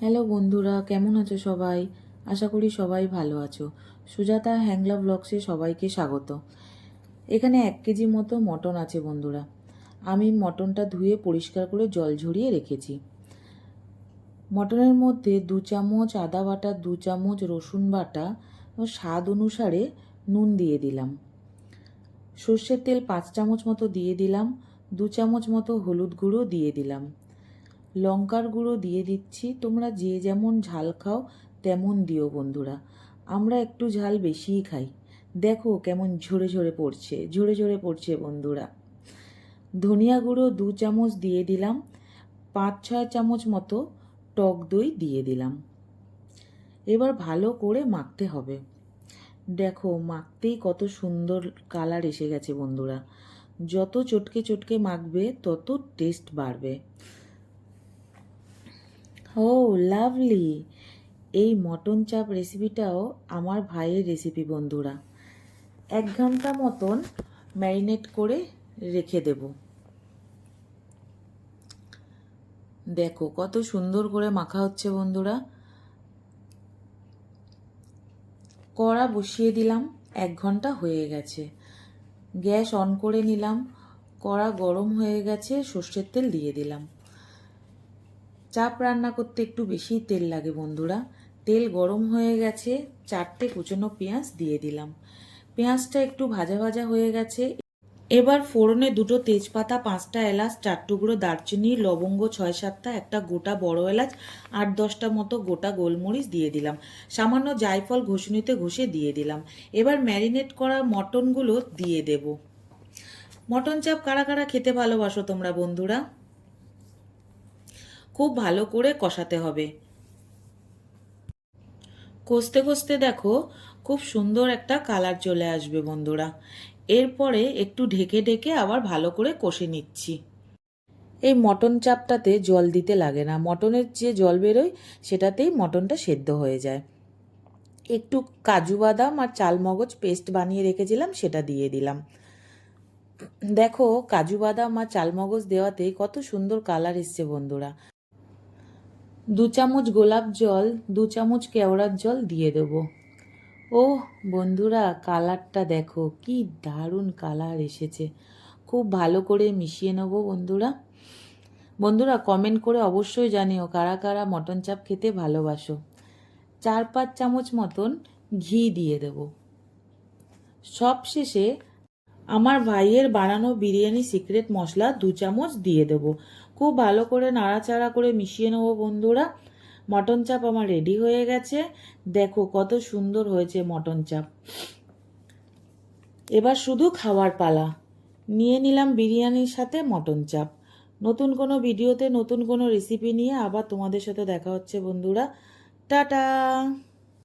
Hello বন্ধুরা, কেমন আছো সবাই? আশা করি সবাই ভালো আছো। সুজাতা হ্যাংলা ব্লগসে সবাইকে স্বাগত। এখানে এক কেজি মতো মটন আছে বন্ধুরা। আমি মটনটা ধুয়ে পরিষ্কার করে জল ঝরিয়ে রেখেছি। মটনের মধ্যে দু চামচ আদা বাটা, দু চামচ রসুন বাটা স্বাদ অনুসারে নুন দিয়ে দিলাম। সর্ষের তেল পাঁচ চামচ মতো দিয়ে দিলাম, দু চামচ মতো হলুদ গুঁড়ো দিয়ে দিলাম। লঙ্কার গুঁড়ো দিয়ে দিচ্ছি। তোমরা যে যেমন ঝাল খাও, তেমন দিও বন্ধুরা। আমরা একটু ঝাল বেশিই খাই। দেখো কেমন ঝরে ঝরে পড়ছে, ঝরে ঝরে পড়ছে বন্ধুরা। ধনিয়া গুঁড়ো দু চামচ দিয়ে দিলাম, পাঁচ ছয় চামচ মতো টক দই দিয়ে দিলাম। এবার ভালো করে মাখতে হবে। দেখো মাখতেই কত সুন্দর কালার এসে গেছে বন্ধুরা। যত চটকে চটকে মাখবে, তত টেস্ট বাড়বে। ও, লাভলি। এই মটন চাপ রেসিপিটাও আমার ভাইয়ের রেসিপি বন্ধুরা। এক ঘণ্টা মতন ম্যারিনেট করে রেখে দেব। দেখো, কত সুন্দর করে মাখা হচ্ছে, বন্ধুরা। কড়া বসিয়ে দিলাম, এক ঘণ্টা হয়ে গেছে। গ্যাস অন করে নিলাম, কড়া গরম হয়ে গেছে, সর্ষের তেল দিয়ে দিলাম। চাপ রান্না করতে একটু বেশি তেল লাগে বন্ধুরা। তেল গরম হয়ে গেছে, চারটে কুচনো পেঁয়াজ দিয়ে দিলাম। পেঁয়াজটা একটু ভাজা ভাজা হয়ে গেছে। এবার ফোড়নে দুটো তেজপাতা, পাঁচটা এলাচ, চার টুকরো দারচিনি, লবঙ্গ, ছয় সাতটা, একটা গোটা বড় এলাচ, আট দশটা মতো গোটা গোলমরিচ দিয়ে দিলাম। সামান্য জায়ফল ঘষুনিতে ঘষে দিয়ে দিলাম। এবার ম্যারিনেট করা মটনগুলো দিয়ে দেব। মটন চাপ কারা কারা খেতে ভালোবাসো তোমরা বন্ধুরা? খুব ভালো করে কষাতে হবে। কষতে কষতে দেখো খুব সুন্দর একটা কালার চলে আসবে বন্ধুরা। এরপরে একটু ঢেকে ঢেকে আবার ভালো করে কষে নিচ্ছি। এই মটন চাপটাতে জল দিতে লাগে না। মটনের যে জল বেরোয়, সেটাতেই মটনটা সেদ্ধ হয়ে যায়। একটু কাজু বাদাম আর চালমগজ পেস্ট বানিয়ে রেখেছিলাম, সেটা দিয়ে দিলাম। দেখো, কাজু বাদাম আর চালমগজ দেওয়াতে কত সুন্দর কালার এসছে বন্ধুরা। দু চামচ গোলাপ জল, দু চামচ কেওড়ার জল দিয়ে দেবো। ও বন্ধুরা, কালারটা দেখো, কি দারুণ কালার এসেছে। খুব ভালো করে মিশিয়ে নেব, বন্ধুরা। বন্ধুরা, কমেন্ট করে অবশ্যই জানিও কারা কারা মটন চাপ খেতে ভালোবাসো। চার পাঁচ চামচ মতন ঘি দিয়ে দেব। সব শেষে আমার ভাইয়ের বানানো বিরিয়ানি সিক্রেট মশলা দু চামচ দিয়ে দেবো। খুব ভালো করে নাড়াচাড়া করে মিশিয়ে নেব বন্ধুরা। মটন চাপ আমার রেডি হয়ে গেছে। দেখো কত সুন্দর হয়েছে মটন চাপ। এবার শুধু খাওয়ার পালা। নিয়ে নিলাম বিরিয়ানির সাথে মটন চাপ। নতুন কোনো ভিডিওতে নতুন কোনো রেসিপি নিয়ে আবার তোমাদের সাথে দেখা হচ্ছে বন্ধুরা। টাটা!